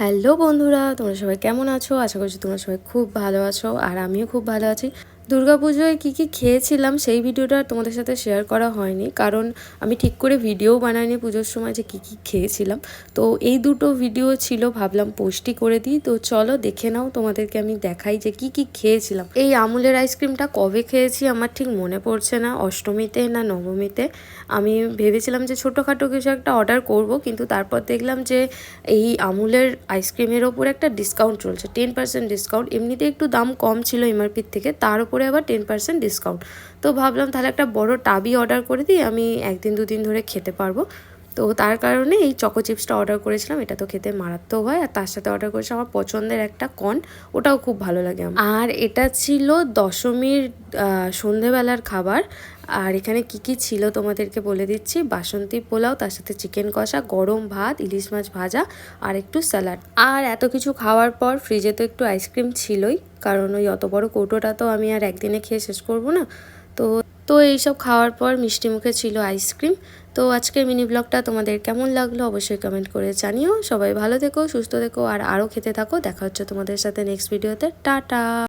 Hello বন্ধুরা, তোমরা সবাই কেমন আছো? আশা করছি তোমরা সবাই খুব ভালো আছো আর আমিও খুব ভালো আছি। দুর্গাপুজোয় কী কী খেয়েছিলাম সেই ভিডিওটা তোমাদের সাথে শেয়ার করা হয়নি। কারণ আমি ঠিক করে ভিডিও বানাইনি পুজোর সময় যে কী কী খেয়েছিলাম। তো এই দুটো ভিডিও ছিল, ভাবলাম পোস্টই করে দিই। তো চলো দেখে নাও, তোমাদেরকে আমি দেখাই যে কি কি খেয়েছিলাম। এই আমুলের আইসক্রিমটা কবে খেয়েছি আমার ঠিক মনে পড়ছে না, অষ্টমীতে না নবমীতে। আমি ভেবেছিলাম যে ছোটোখাটো কিছু একটা অর্ডার করব, কিন্তু তারপর দেখলাম যে এই আমুলের আইসক্রিমের ওপর একটা ডিসকাউন্ট চলছে টেন পার্সেন্ট ডিসকাউন্ট এমনিতে একটু দাম কম ছিল এমআরপির থেকে, তার উপরে আবার টেন পার্সেন্ট ডিসকাউন্ট তো ভাবলাম তাহলে একটা বড় টাবি অর্ডার করে দিই আমি একদিন দুদিন ধরে খেতে পারব। তো তার কারণে এই চকো চিপসটা অর্ডার করেছিলাম। এটা তো খেতে মারাত্মক হয়। আর তার সাথে অর্ডার করেছিলাম আমার পছন্দের একটা কন ওটাও খুব ভালো লাগে আর এটা ছিল দশমীর সন্ধেবেলার খাবার। আর এখানে কি কি ছিল তোমাদেরকে বলে দিচ্ছি। বাসন্তী পোলাও, তার সাথে চিকেন কষা, গরম ভাত, ইলিশ মাছ ভাজা আর একটু স্যালাড আর এত কিছু খাওয়ার পর ফ্রিজে তো একটু আইসক্রিম ছিলই। কারণ ওই অত বড় কৌটোটা তো আমি আর একদিনে খেয়ে শেষ করব না। তো তো এইসব খাওয়ার পর মিষ্টি মুখে ছিল আইসক্রিম। তো আজকের মিনি ব্লগটা তোমাদের কেমন লাগল অবশ্যই কমেন্ট করে জানিও। সবাই ভালো থেকো, সুস্থ থেকো, আর আরও খেতে থাকো। দেখা হচ্ছে তোমাদের সাথে নেক্সট ভিডিওতে টাটা!